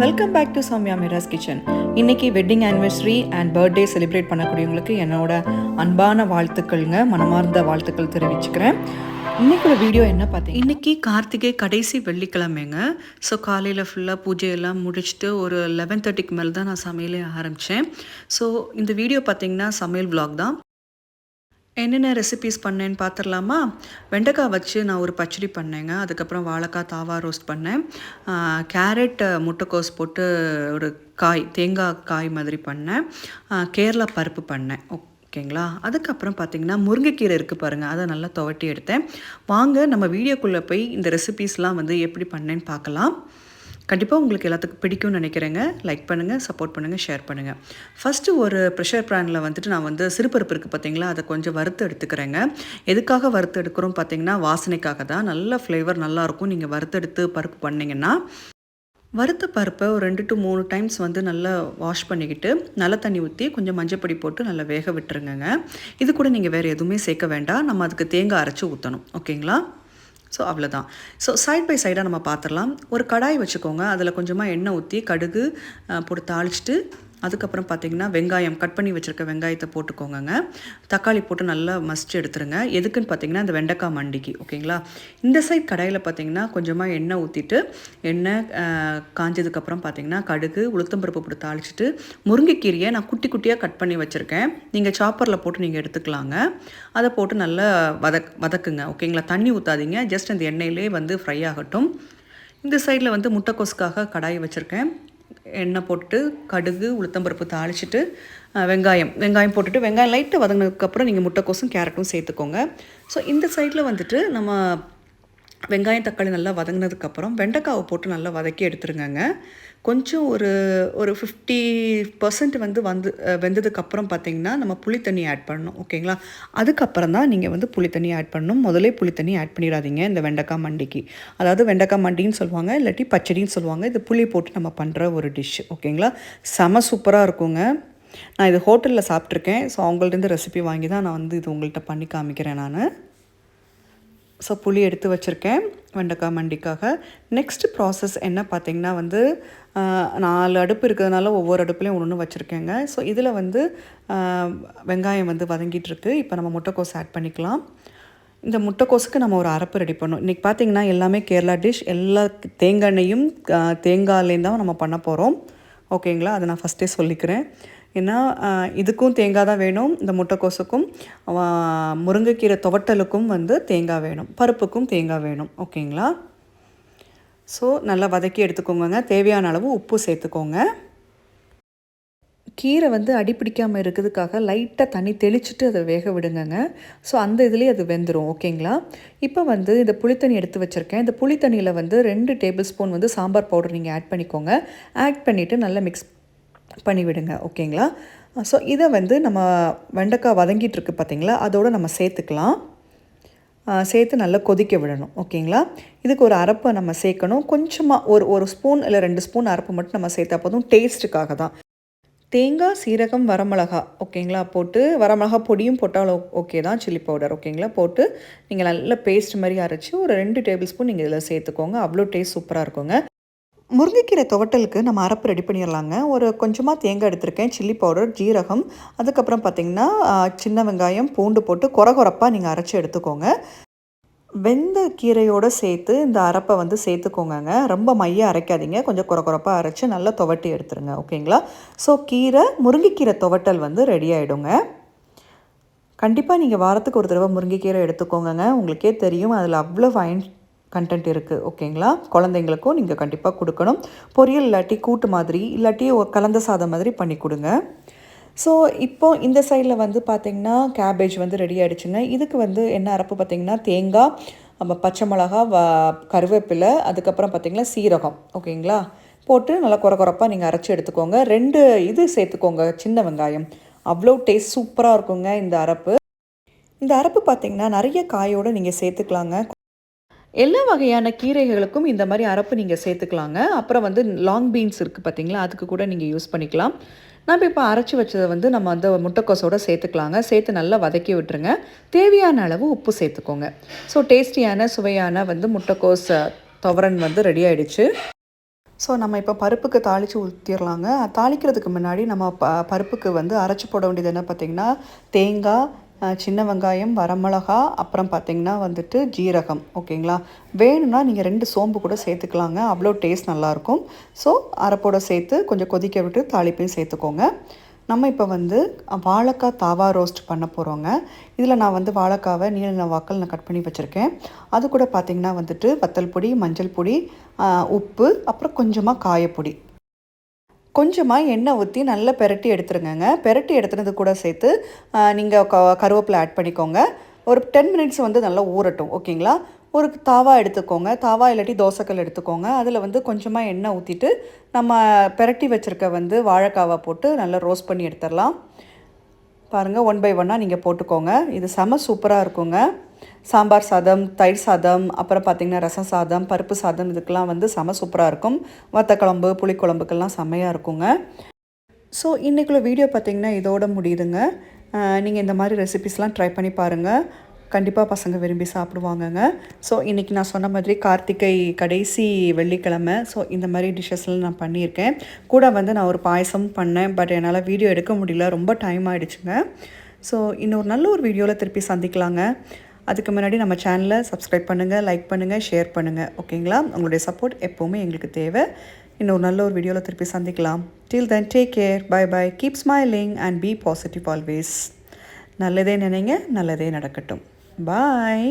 Welcome back to Soumya Miras kitchen இன்னைக்கு wedding anniversary and birthday celebrate பண்ணக்கூடியவங்களுக்கு என்னோட அன்பான வாழ்த்துக்கள்ங்க மனமார்ந்த வாழ்த்துக்கள் தெரிவிச்சுக்கிறேன். இன்னைக்கு வீடியோ என்ன பார்த்தீங்க இன்னைக்கு கார்த்திகை கடைசி வெள்ளிக்கிழமைங்க. ஸோ காலையில் ஃபுல்லாக பூஜையெல்லாம் முடிச்சுட்டு ஒரு லெவன் தேர்ட்டிக்கு மேலே தான் நான் சமையலே ஆரம்பித்தேன் ஸோ இந்த வீடியோ பார்த்தீங்கன்னா சமையல் விலாக் தான். என்னென்ன ரெசிபீஸ் பண்ணேன்னு பார்த்துடலாமா வெண்டைக்காய் வச்சு நான் ஒரு பச்சடி பண்ணேங்க. அதுக்கப்புறம் வாழைக்காய் தாவா ரோஸ்ட் பண்ணேன். கேரட் முட்டைக்கோஸ் போட்டு ஒரு காய் தேங்காய் காய் மாதிரி பண்ணேன். கேரளா பருப்பு பண்ணேன். ஓகேங்களா? அதுக்கப்புறம் பார்த்தீங்கன்னா முருங்கைக்கீரை இருக்குது பாருங்கள் அதை நல்லா துவட்டி எடுத்தேன். வாங்க நம்ம வீடியோக்குள்ளே போய் இந்த ரெசிபீஸ்லாம் வந்து எப்படி பண்ணேன்னு பார்க்கலாம் கண்டிப்பாக உங்களுக்கு எல்லாத்துக்கும் பிடிக்கும்னு நினைக்கிறேங்க. லைக் பண்ணுங்கள் சப்போர்ட் பண்ணுங்கள் ஷேர் பண்ணுங்கள் ஃபஸ்ட்டு ஒரு ப்ரெஷர் பேனில் வந்துட்டு நான் வந்து சிறுபருப்பு இருக்குது பார்த்தீங்களா அதை கொஞ்சம் வறுத்து எடுத்துக்கிறேங்க. எதுக்காக வறுத்து எடுக்கிறோம் பார்த்தீங்கன்னா வாசனைக்காக தான். நல்ல ஃப்ளேவர் நல்லாயிருக்கும் நீங்கள் வறுத்தெடுத்து பருப்பு பண்ணிங்கன்னா வறுத்த பருப்பை ஒரு ரெண்டு டு மூணு டைம்ஸ் வந்து நல்லா வாஷ் பண்ணிக்கிட்டு நல்ல தண்ணி ஊற்றி கொஞ்சம் மஞ்சப்பொடி போட்டு நல்லா வேக விட்டுருங்கங்க. இது கூட நீங்கள் வேறு எதுவுமே சேர்க்க வேண்டாம். நம்ம அதுக்கு தேங்காய் அரைச்சி ஊற்றணும் ஓகேங்களா ஸோ அவ்வளோதான் ஸோ சைட் பை சைடாக நம்ம பார்த்துடலாம். ஒரு கடாய் வச்சுக்கோங்க. அதில் கொஞ்சமாக எண்ணெய் ஊற்றி கடுகு போட்டு தாளிச்சிட்டு அதுக்கப்புறம் பார்த்தீங்கன்னா வெங்காயம் கட் பண்ணி வச்சுருக்க வெங்காயத்தை போட்டுக்கோங்க தக்காளி போட்டு நல்லா மஸ்ட் எடுத்துருங்க. எதுக்குன்னு பார்த்தீங்கன்னா இந்த வெண்டைக்காய் மண்டிக்கு ஓகேங்களா? இந்த சைட் கடையில் பார்த்தீங்கன்னா கொஞ்சமாக எண்ணெய் ஊற்றிட்டு எண்ணெய் காஞ்சதுக்கப்புறம் பார்த்தீங்கன்னா கடுகு உளுத்தம்பருப்பு போட்டு தாளிச்சிட்டு முருங்கைக்கீரையை நான் குட்டி குட்டியாக கட் பண்ணி வச்சுருக்கேன். நீங்கள் சாப்பரில் போட்டு நீங்கள் எடுத்துக்கலாங்க. அதை போட்டு நல்லா வதக் வதக்குங்க ஓகேங்களா? தண்ணி ஊற்றாதீங்க ஜஸ்ட் அந்த எண்ணெயிலே வந்து ஃப்ரை ஆகட்டும். இந்த சைடில் வந்து முட்டைக்கோசுக்காக கடாய் வச்சுருக்கேன். எண்ணெய் போட்டு கடுகு உளுத்தம்பருப்பு தாளிச்சிட்டு வெங்காயம். வெங்காயம் போட்டுட்டு வெங்காயம் லைட்டு வதங்கினதுக்கப்புறம் நீங்கள் முட்டைக்கோசும் கேரட்டும் சேர்த்துக்கோங்க. ஸோ இந்த சைடில் வந்துட்டு நம்ம வெங்காயம் தக்காளி நல்லா வதங்கினதுக்கப்புறம் வெண்டைக்காவை போட்டு நல்லா வதக்கி எடுத்துருங்கங்க. கொஞ்சம் ஒரு ஒரு ஃபிஃப்டி பர்சன்ட் வந்து வந்து வெந்ததுக்கப்புறம் பார்த்தீங்கன்னா நம்ம புளி தண்ணி ஆட் பண்ணணும் ஓகேங்களா? அதுக்கப்புறம் தான் நீங்கள் வந்து புளி தண்ணி ஆட் பண்ணணும். முதலே புளி தண்ணி ஆட் பண்ணிடாதீங்க இந்த வெண்டைக்காய் மண்டிக்கு. அதாவது வெண்டைக்காய் மண்டின்னு சொல்லுவாங்க இல்லாட்டி பச்சடின்னு சொல்லுவாங்க. இது புளி போட்டு நம்ம பண்ணுற ஒரு டிஷ் ஓகேங்களா? செம சூப்பராக இருக்குங்க. நான் இது ஹோட்டலில் சாப்பிட்ருக்கேன் ஸோ அவங்கள்ட்ட ரெசிபி வாங்கி தான் நான் வந்து இது உங்கள்கிட்ட பண்ணி காமிக்கிறேன் நான். ஸோ புளி எடுத்து வச்சுருக்கேன் வெண்டைக்காய் மண்டிக்காக நெக்ஸ்ட் ப்ராசஸ் என்ன பார்த்திங்கன்னா வந்து நாலு அடுப்பு இருக்கிறதுனால ஒவ்வொரு அடுப்புலையும் ஒன்று ஒன்று வச்சுருக்கேங்க. ஸோ இதில் வந்து வெங்காயம் வந்து வதங்கிட்டுருக்கு இப்போ நம்ம முட்டைக்கோஸ் ஆட் பண்ணிக்கலாம். இந்த முட்டைக்கோஸுக்கு நம்ம ஒரு அரப்பு ரெடி பண்ணோம் இன்றைக்கி பார்த்திங்கன்னா எல்லாமே கேரளா டிஷ் எல்லா தேங்காய் எண்ணெயும் ஆஹ், தேங்காய்லேயும் தான் நம்ம பண்ண போகிறோம் ஓகேங்களா அதை நான் ஃபஸ்ட்டே சொல்லிக்கிறேன். ஏன்னா இதுக்கும் தேங்காய் தான் வேணும் இந்த முட்டைக்கோசுக்கும் முருங்கைக்கீரை துவட்டலுக்கும் வந்து தேங்காய் வேணும். பருப்புக்கும் தேங்காய் வேணும். ஓகேங்களா? ஸோ நல்லா வதக்கி எடுத்துக்கோங்க தேவையான அளவு உப்பு சேர்த்துக்கோங்க. கீரை வந்து அடிப்பிடிக்காமல் இருக்கிறதுக்காக லைட்டாக தண்ணி தெளிச்சிட்டு அதை வேக விடுங்கங்க. ஸோ அந்த இதுலேயே அது வெந்துடும் ஓகேங்களா? இப்போ வந்து இந்த புளித்தண்ணி எடுத்து வச்சுருக்கேன். இந்த புளித்தண்ணியில் வந்து ரெண்டு டேபிள் ஸ்பூன் வந்து சாம்பார் பவுடர் நீங்கள் ஆட் பண்ணிக்கோங்க. ஆட் பண்ணிவிட்டு நல்லா மிக்ஸ் பண்ணிவிடுங்க ஓகேங்களா? ஸோ இதை வந்து நம்ம வெண்டைக்காய் வதங்கிட்டுருக்கு பார்த்திங்களா பார்த்தீங்களா அதோடு நம்ம சேர்த்துக்கலாம். சேர்த்து நல்லா கொதிக்க விடணும் ஓகேங்களா? இதுக்கு ஒரு அரப்பை நம்ம சேர்க்கணும். கொஞ்சமாக ஒரு ஒரு ஸ்பூன் இல்லை ரெண்டு ஸ்பூன் அரப்பு மட்டும் நம்ம சேர்த்தா போதும். டேஸ்ட்டுக்காக தான். தேங்காய் சீரகம் வரமிளகா ஓகேங்களா? போட்டு வரமிளகா பொடியும் போட்டாலும் ஓகே தான் சில்லி பவுடர் ஓகேங்களா? போட்டு நீங்கள் நல்ல பேஸ்ட் மாதிரி அரைச்சி ஒரு ரெண்டு டேபிள் ஸ்பூன் நீங்கள் இதில் சேர்த்துக்கோங்க. அவ்வளோ டேஸ்ட் சூப்பராக இருக்குங்க. முருங்கைக்கீரை துவட்டலுக்கு நம்ம அரப்பு ரெடி பண்ணிடலாங்க. ஒரு கொஞ்சமாக தேங்காய் எடுத்திருக்கேன் சில்லி பவுடர் ஜீரகம். அதுக்கப்புறம் பார்த்திங்கன்னா சின்ன வெங்காயம் பூண்டு போட்டு கொர கொரப்பாக நீங்கள் அரைச்சி எடுத்துக்கோங்க. வெந்த கீரையோடு சேர்த்து இந்த அரப்பை வந்து சேர்த்துக்கோங்க ரொம்ப மைய அரைக்காதீங்க. கொஞ்சம் குறை குறைப்பாக அரைச்சி நல்லா துவட்டி எடுத்துருங்க. ஓகேங்களா? ஸோ கீரை முருங்கைக்கீரை துவட்டல் வந்து ரெடி ஆகிடுங்க கண்டிப்பாக நீங்கள் வாரத்துக்கு ஒரு தடவை முருங்கைக்கீரை எடுத்துக்கோங்கங்க. உங்களுக்கே தெரியும். அதில் அவ்வளோ ஃபைன் கண்டென்ட் இருக்குது ஓகேங்களா குழந்தைங்களுக்கும் நீங்கள் கண்டிப்பாக கொடுக்கணும். பொரியல் இல்லாட்டி கூட்டு மாதிரி இல்லாட்டி ஒரு கலந்த சாதம் மாதிரி பண்ணி கொடுங்க. ஸோ இப்போ இந்த சைடில் வந்து பார்த்திங்கன்னா கேபேஜ் வந்து ரெடி ஆகிடுச்சுங்க இதுக்கு வந்து என்ன அரப்பு பார்த்திங்கன்னா தேங்காய் நம்ம பச்சை மிளகா வ கருவேப்பிலை அதுக்கப்புறம் பார்த்திங்கன்னா சீரகம் ஓகேங்களா போட்டு நல்லா குறை குறைப்பாக நீங்கள் அரைச்சி எடுத்துக்கோங்க. ரெண்டு இது சேர்த்துக்கோங்க சின்ன வெங்காயம். அவ்வளோ டேஸ்ட் சூப்பராக இருக்குங்க இந்த அரப்பு. இந்த அரப்பு பார்த்திங்கன்னா நிறைய காயோடு நீங்கள் சேர்த்துக்கலாங்க. எல்லா வகையான கீரைகளுக்கும் இந்த மாதிரி அரப்பு நீங்கள் சேர்த்துக்கலாங்க. அப்புறம் வந்து லாங் பீன்ஸ் இருக்குது பார்த்தீங்களா அதுக்கு கூட நீங்கள் யூஸ் பண்ணிக்கலாம். நம்ம இப்போ அரைச்சி வச்சதை வந்து நம்ம அந்த முட்டைக்கோஸோட சேர்த்துக்கலாங்க. சேர்த்து நல்லா வதக்கி விட்டுருங்க. தேவையான அளவு உப்பு சேர்த்துக்கோங்க. ஸோ டேஸ்டியான சுவையான வந்து முட்டைக்கோஸ் துவரன் வந்து ரெடி ஆகிடுச்சு ஸோ நம்ம இப்போ பருப்புக்கு தாளித்து ஊற்றிடலாங்க தாளிக்கிறதுக்கு முன்னாடி நம்ம ப பருப்புக்கு வந்து அரைச்சி போட வேண்டியது என்ன பார்த்திங்கன்னா தேங்காய் சின்ன வெங்காயம் வரமிளகா அப்புறம் பார்த்திங்கன்னா வந்துட்டு ஜீரகம் ஓகேங்களா? வேணும்னா நீங்கள் ரெண்டு சோம்பு கூட சேர்த்துக்கலாங்க. அவ்வளோ டேஸ்ட் நல்லாயிருக்கும். ஸோ அரைப்போட சேர்த்து கொஞ்சம் கொதிக்க விட்டு தாளிப்பையும் சேர்த்துக்கோங்க. நம்ம இப்போ வந்து வாழைக்காய் தாவா ரோஸ்ட் பண்ண போகிறோங்க இதில் நான் வந்து வாழைக்காவை நீல நில வாக்கல் நான் கட் பண்ணி வச்சுருக்கேன். அது கூட பார்த்திங்கன்னா வந்துட்டு வத்தல் பொடி மஞ்சள் பொடி உப்பு அப்புறம் கொஞ்சமாக காயப்பொடி. கொஞ்சமாக எண்ணெய் ஊற்றி நல்லா பெரட்டி எடுத்துருங்கங்க. பெரட்டி எடுத்துனது கூட சேர்த்து நீங்கள் க கருவேப்பிலை ஆட் பண்ணிக்கோங்க. ஒரு டென் மினிட்ஸ் வந்து நல்லா ஊறட்டும் ஓகேங்களா? ஒரு தாவா எடுத்துக்கோங்க. தாவா இல்லாட்டி தோசைக்கல் எடுத்துக்கோங்க. அதில் வந்து கொஞ்சமாக எண்ணெய் ஊற்றிட்டு நம்ம பெரட்டி வச்சுருக்க வந்து வாழைக்காவை போட்டு நல்லா ரோஸ்ட் பண்ணி எடுத்துடலாம் பாருங்கள் ஒன் பை ஒன்னாக நீங்கள் போட்டுக்கோங்க. இது செம சூப்பராக இருக்குங்க. சாம்பார் சாதம் தயிர் சாதம் அப்புறம் பார்த்திங்கன்னா ரசம் சாதம் பருப்பு சாதம் இதுக்கெல்லாம் வந்து செம சூப்பராக இருக்கும். வத்தக்குழம்பு புளிக்குழம்புக்கெல்லாம் செம்மையாக இருக்குங்க. ஸோ இன்றைக்குள்ள வீடியோ பார்த்தீங்கன்னா இதோட முடியுதுங்க. நீங்கள் இந்த மாதிரி ரெசிபிஸ்லாம் ட்ரை பண்ணி பாருங்கள் கண்டிப்பாக பசங்க விரும்பி சாப்பிடுவாங்கங்க. ஸோ இன்றைக்கி நான் சொன்ன மாதிரி கார்த்திகை கடைசி வெள்ளிக்கிழமை. ஸோ இந்த மாதிரி டிஷ்ஷஸ்லாம் நான் பண்ணியிருக்கேன். கூட வந்து நான் ஒரு பாயசம் பண்ணேன். பட் என்னால் வீடியோ எடுக்க முடியல. ரொம்ப டைம் ஆகிடுச்சுங்க ஸோ இன்னொரு நல்ல ஒரு வீடியோவில் திருப்பி சந்திக்கலாங்க. அதுக்கு முன்னாடி நம்ம சேனலை சப்ஸ்கிரைப் பண்ணுங்கள் லைக் பண்ணுங்கள் ஷேர் பண்ணுங்கள் ஓகேங்களா உங்களுடைய சப்போர்ட் எப்போவுமே எங்களுக்கு தேவை. இன்னொரு நல்ல ஒரு வீடியோவில் திருப்பி சந்திக்கலாம். Till then take care bye bye keep smiling and be positive always நல்லதே நினைங்க நல்லதே நடக்கட்டும். பாய்